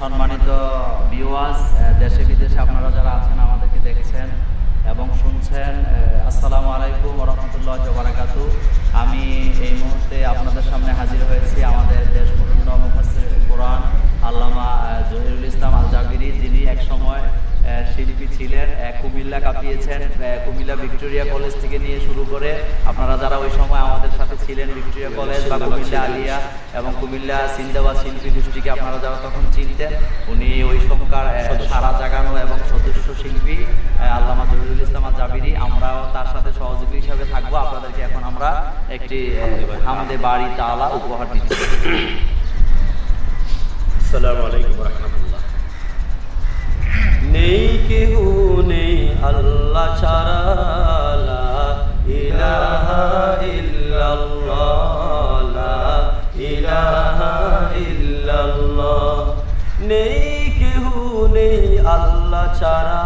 সম্মানিত ভিউয়ার্স দেশে বিদেশে আপনারা যারা আছেন, আমাদেরকে দেখছেন এবং শুনছেন আসসালামু আলাইকুম রহমতুল্লাহ বারাকাতু আমি এই মুহূর্তে আপনাদের সামনে হাজির হয়েছি শিল্পী ছিলেন কুমিল্লা কাঁপিয়েছেন কুমিল্লা ভিক্টোরিয়া কলেজ থেকে নিয়ে শুরু করে আপনারা যারা ওই সময় আমাদের সাথে ছিলেন ভিক্টোরিয়া কলেজ বা কুমিল্লা আলিয়া এবং কুমিল্লা সিন্দাবাদ শিল্পী গোষ্ঠীকে আপনারা যারা তখন চিনতেন উনি ওই সময়কার সারা জাগানো এবং সদস্য শিল্পী আল্লামা জহিরুল ইসলাম জাবিরি। আমরাও তার সাথে সহযোগী হিসাবে থাকব। আপনাদেরকে এখন আমরা একটি হামদে বাড়ি তালা উপহার দিচ্ছি। আসসালামু আলাইকুম রহমতুল্লাহ। নেই কেহ নেই আল্লাহ ছাড়া ইলাহা ইল্লাল্লাহ ইলাহা ইল্লাল্লাহ। নেই কেহ নেই আল্লাহ ছাড়া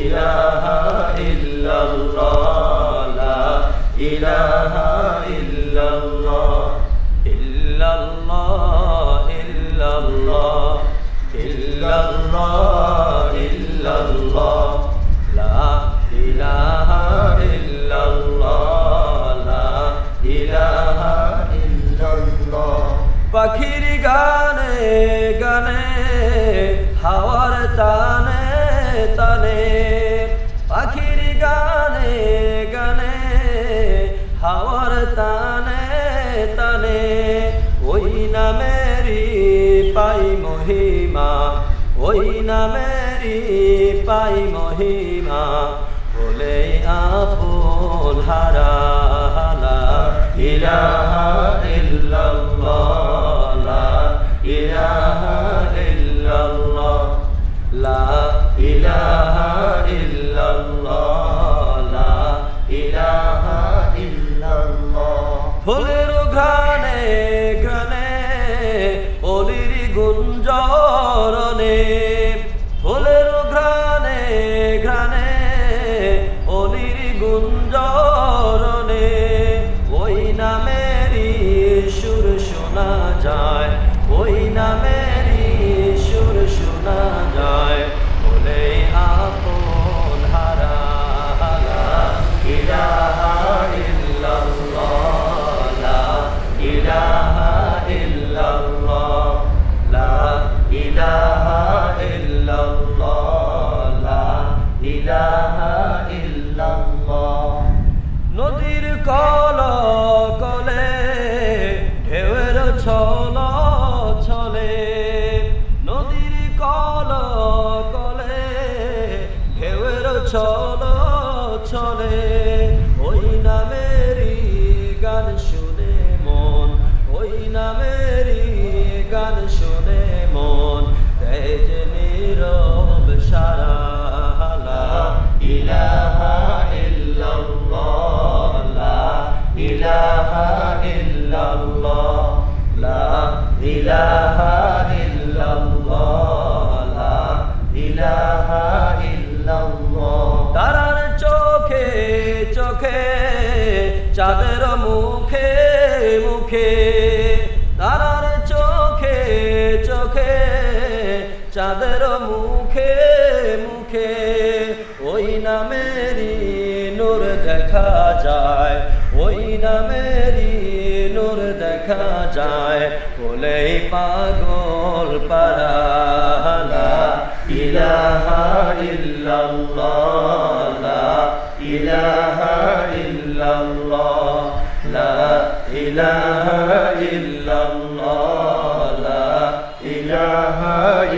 ইলাহা ইল্লাল্লাহ ইলাহা ইল্লাল্লাহ। তানে পাখির গানে গানে, হাওয়ার তানে তানে, ওই নামেরই পাই মহিমা, ওই নামেরই পাই মহিমা, বলে আপন হারালা ইলাহা গুঞ্জরণে। ছল ছলে ওই নামেরই গান শুনে মন, ওই নামেরই গান শুনে মন। তেজ নীরব সারা ইলাহা ইল্লাল্লাহ, লা ইলাহা ইল্লাল্লাহ, লা ইলাহা চাঁদের মুখে মুখে, তারার চোখে চোখে, চাঁদের মুখে মুখে, ওই নামেরই নূর দেখা যায়, ওই নামেরই নূর দেখা যায়, বলেই পাগল পারা ইলাহা ইল্লাল্লাহ ইলাহা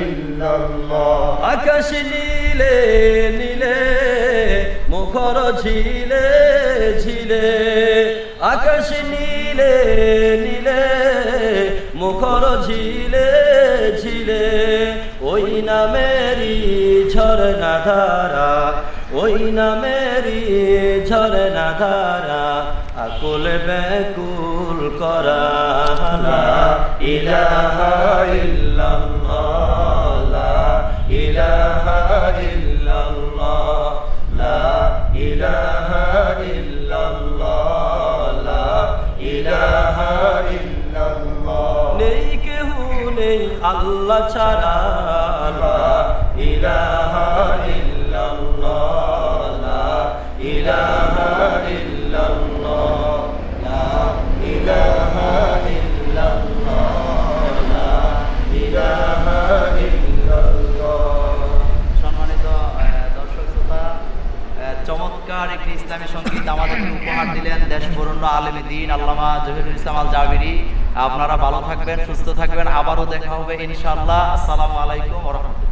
ইল্লাল্লাহ আকাশ নীলে নীলে, মুখর ঝিলে ঝিলে। আকাশ নীলে নীলে, মুখর ঝিলে ঝিলে। ওই ধারা ওই নামেরই ঝরনা ধারা, আকুল ব্যাকুল করা ইলাহা ইল্লাল্লাহ, লা ইলাহা লা ইলাহা ইল্লাল্লাহ, লা ইলাহা ইল্লাল্লাহ। নেই নেই, আল্লাহ ছাড়া ইসলামী সংগীত আমাদেরকে উপহার দিলেন দেশ বরণ্য আলম দিন আল্লামা জহিরুল ইসলাম আল জাবিরি আপনারা ভালো থাকবেন, সুস্থ থাকবেন। আবারও দেখা হবে ইনশাআল্লাহ। আসসালামু আলাইকুম রহমতুল্লাহ।